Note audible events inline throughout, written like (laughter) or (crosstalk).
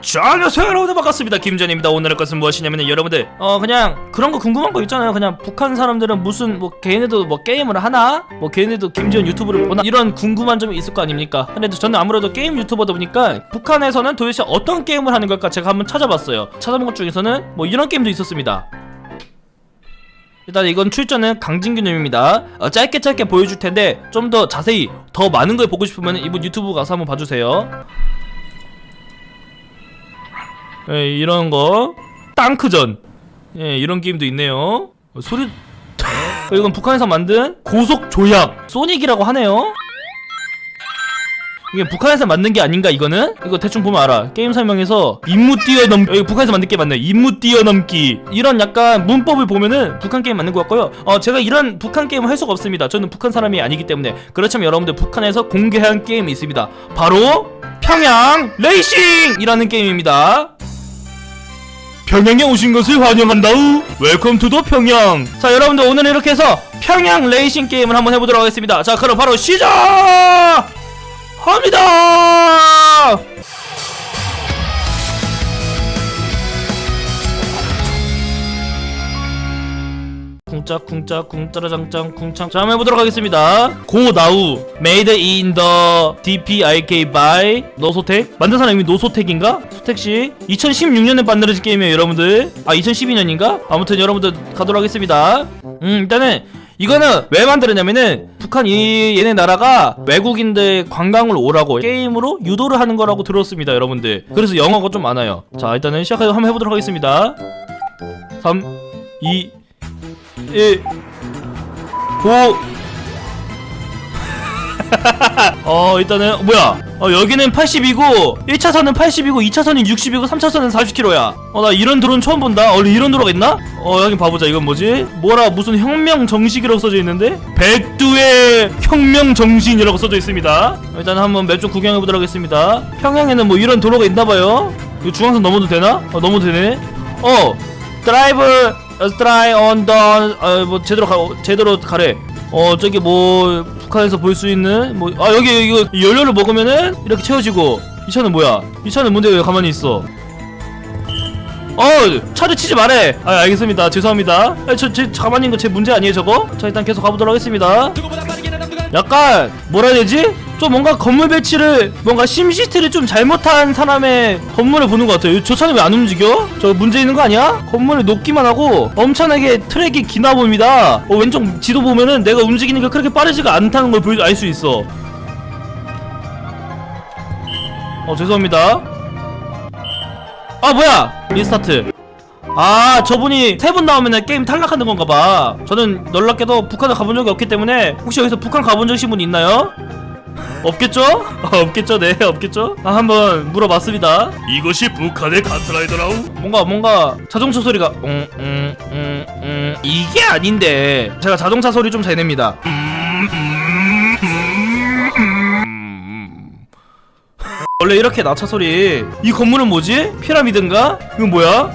자, 안녕하세요 여러분들 반갑습니다. 김전입니다. 오늘의 것은 무엇이냐면 여러분들 어 그냥 그런 거 궁금한 거 있잖아요. 그냥 북한 사람들은 무슨 뭐 걔네도 뭐 게임을 하나? 뭐 걔네도 김지현 유튜브를 보나? 이런 궁금한 점이 있을 거 아닙니까? 근데 저는 아무래도 게임 유튜버다 보니까 북한에서는 도대체 어떤 게임을 하는 걸까 제가 한번 찾아봤어요. 찾아본 것 중에서는 뭐 이런 게임도 있었습니다. 일단 이건 출전은 강진규님입니다. 어, 짧게 짧게 보여줄 텐데 좀 더 자세히 더 많은 걸 보고 싶으면 이분 유튜브 가서 한번 봐주세요. 예, 이런 거. 땅크전. 예, 이런 게임도 있네요. 어, 소리. 어, 이건 북한에서 만든 고속 조약 소닉이라고 하네요. 이게 북한에서 만든 게 아닌가 이거는? 이거 대충 보면 알아. 게임 설명에서 임무 뛰어넘 여기 북한에서 만든 게 맞네. 임무 뛰어넘기. 이런 약간 문법을 보면은 북한 게임 맞는 것 같고요. 어 제가 이런 북한 게임을 할 수가 없습니다. 저는 북한 사람이 아니기 때문에. 그렇지만 여러분들 북한에서 공개한 게임이 있습니다. 바로 평양 레이싱이라는 게임입니다 평양에 오신 것을 환영한다우. 웰컴 투 더 평양. 자 여러분들 오늘 이렇게 해서 평양 레이싱 게임을 한번 해보도록 하겠습니다. 자 그럼 바로 시작! 합니다 쿵짝 쿵짝 쿵짜라장짱 쿵창 자 한번 해보도록 하겠습니다. 고나우 Made in DPIK by 노소택. 만든 사람이 노소택인가? 소택씨 2016년에 만들어진 게임이에요 여러분들. 아 2012년인가? 아무튼 여러분들 가도록 하겠습니다. 음 일단은 이거는 왜 만들었냐면은 북한 이 얘네 나라가 외국인들 관광을 오라고 게임으로 유도를 하는 거라고 들었습니다 여러분들. 그래서 영어가 좀 많아요. 자 일단은 시작해 한번 해보도록 하겠습니다. 3 2 1 9 (laughs) 어 일단은 뭐야? 어 여기는 80이고 1차선은 80이고 2차선은 60이고 3차선은 40km야. 어 나 이런 드론 처음 본다. 원래 이런 도로가 있나? 어 여기 봐보자. 이건 뭐지? 뭐라 무슨 혁명 정식이라고 써져 있는데? 백두의 혁명 정신이라고 써져 있습니다. 일단 한번 맵 좀 구경해보도록 하겠습니다. 평양에는 뭐 이런 도로가 있나봐요. 중앙선 넘어도 되나? 어 넘어도 되네. 어 드라이브 드라이 언더 어뭐 제대로 가 제대로 가래. 어 저기 뭐 북한에서 볼 수 있는 뭐 아 여기 이거 연료를 먹으면은 이렇게 채워지고. 이 차는 뭐야? 이 차는 뭔데 왜 가만히 있어? 어 차를 치지 말해. 아 알겠습니다. 죄송합니다. 아, 저, 제 가만히 있는 거 제 문제 아니에요 저거? 자 일단 계속 가보도록 하겠습니다. 약간 뭐라 해야 되지? 좀 뭔가 건물 배치를 뭔가 심시티를 좀 잘못한 사람의 건물을 보는 것 같아요. 저 차는 왜 안 움직여? 저 문제 있는 거 아니야? 건물을 놓기만 하고 엄청나게 트랙이 기나 봅니다. 어, 왼쪽 지도 보면은 내가 움직이는 게 그렇게 빠르지가 않다는 걸 알 수 있어. 어 죄송합니다. 아 뭐야? 리스타트. 아 저분이 세 분 나오면 게임 탈락하는 건가 봐. 저는 놀랍게도 북한을 가본 적이 없기 때문에 혹시 여기서 북한 가본 적이신 분 있나요? 없겠죠? 어, 없겠죠 네 없겠죠? 아 한번 물어봤습니다 이것이 북한의 가스라이더라우 뭔가 뭔가 자동차 소리가 응응응응 이게 아닌데 제가 자동차 소리 좀 잘 냅니다 원래 이렇게 나차 소리 이 건물은 뭐지? 피라미드인가? 이건 뭐야?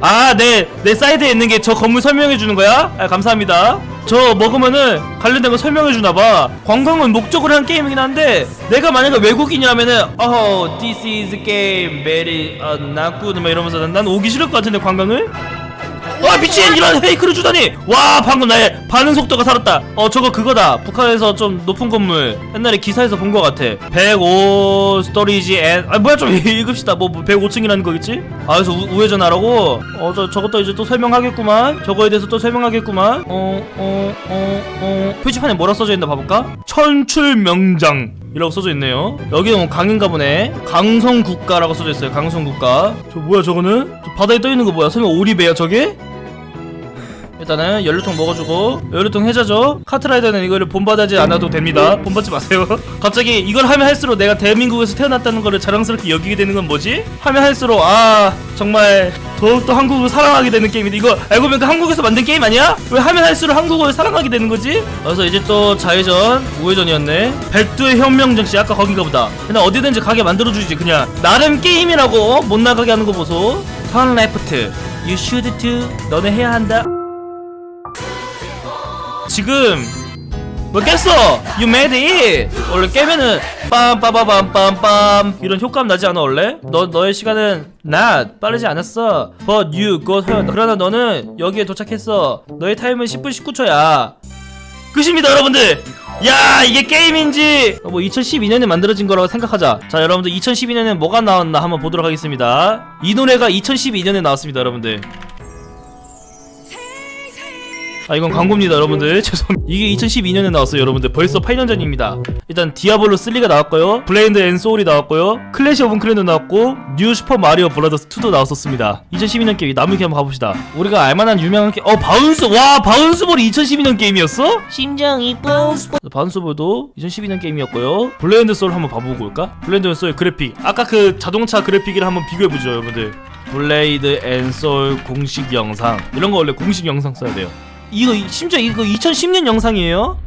아, 네, 내 사이드에 있는 게 저 건물 설명해 주는 거야? 아, 감사합니다. 저 먹으면은 관련된 거 설명해 주나 봐. 관광은 목적으로 한 게임이긴 한데 내가 만약에 외국인이라면은 어, this is game very uh, not good 막 이러면서 난, 난 오기 싫을 것 같은데 관광을? 와 미친 이런 페이크를 주다니 와 방금 나의 반응 속도가 살았다 어 저거 그거다 북한에서 좀 높은 건물 옛날에 기사에서 본 것 같아 105 스토리지 앤아 뭐야 좀 (laughs) 읽읍시다 뭐 105층이라는 거겠지 아 그래서 우, 우회전하라고 어 저 저것도 이제 또 설명하겠구만 저거에 대해서 또 설명하겠구만 어어 어 어 표지판에 뭐라 써져 있나 봐볼까 천출명장 이라고 써져 있네요. 여기는 뭐 강인가 보네. 강성국가라고 써져 있어요. 강성국가. 저 뭐야 저거는? 저 바다에 떠 있는 거 뭐야? 설마 오리배야 저게? 일단은 연료통 먹어주고 연료통 해자죠? 카트라이더는 이거를 본받하지 않아도 됩니다. 본받지 마세요. (laughs) 갑자기 이걸 하면 할수록 내가 대한민국에서 태어났다는 거를 자랑스럽게 여기게 되는 건 뭐지? 하면 할수록 아 정말 더욱더 한국을 사랑하게 되는 게임인데 이거 알고 보니까 한국에서 만든 게임 아니야? 왜 하면 할수록 한국을 사랑하게 되는 거지? 그래서 이제 또 좌회전 우회전이었네. 백두의 혁명정씨 아까 거긴가 보다. 그냥 어디든지 가게 만들어주지 그냥. 나름 게임이라고 어? 못 나가게 하는 거 보소. 턴 레프트. You should to 너네 해야 한다 지금 뭐 깼어? You made it! 원래 깨면은 빰빠바밤빰빰 이런 효과음 나지 않아 원래? 너, 너의 시간은 not 빠르지 않았어. But you got hurt 그러나 너는 여기에 도착했어. 너의 타임은 10분 19초야. 끝입니다 여러분들. 야 이게 게임인지. 뭐 2012년에 만들어진 거라고 생각하자. 자 여러분들 2012년에 뭐가 나왔나 한번 보도록 하겠습니다. 이 노래가 2012년에 나왔습니다 여러분들 아 이건 광고입니다 여러분들. 죄송합니다. 이게 2012년에 나왔어요 여러분들. 벌써 8년 전입니다. 일단 디아블로 3가 나왔고요. 블레인드 앤 소울이 나왔고요. 클래시 오브 클랜도 나왔고 뉴 슈퍼 마리오 브라더스 2도 나왔었습니다. 2012년 게임 나무위키 한번 가봅시다. 우리가 알만한 유명한 게임 어 바운스 와 바운스볼이 2012년 게임이었어? 심장이 뻥뻥 바운스볼도 2012년 게임이었고요. 블레인드 소울 한번 봐보고 올까? 블레인드 앤 소울 그래픽. 아까 그 자동차 그래픽이랑 한번 비교해보죠 여러분들. 블레이드 앤 소울 공식 영상. 이런 거 원래 공식 영상 써야 돼요 이거 이- 심지어 이거 2010년 영상이에요?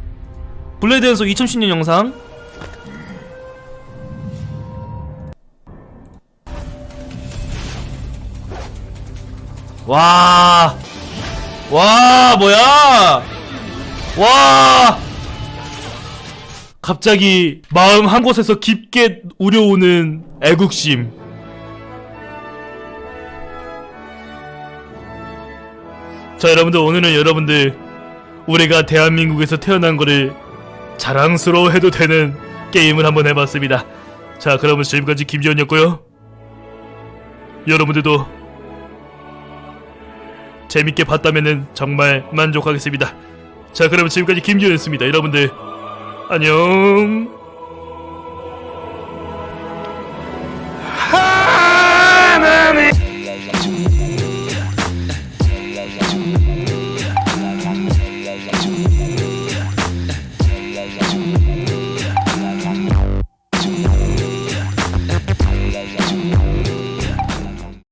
블레이드 앤 소울 2010년 영상 와, 와, 뭐야? 와, 갑자기 마음 한 곳에서 깊게 우려오는 애국심. 자, 여러분들 오늘은 여러분들 우리가 대한민국에서 태어난 거를 자랑스러워해도 되는 게임을 한번 해봤습니다. 자, 그러면 지금까지 김지현이었고요. 여러분들도 재밌게 봤다면은 정말 만족하겠습니다. 자, 그러면 지금까지 김지현이었습니다. 여러분들 안녕.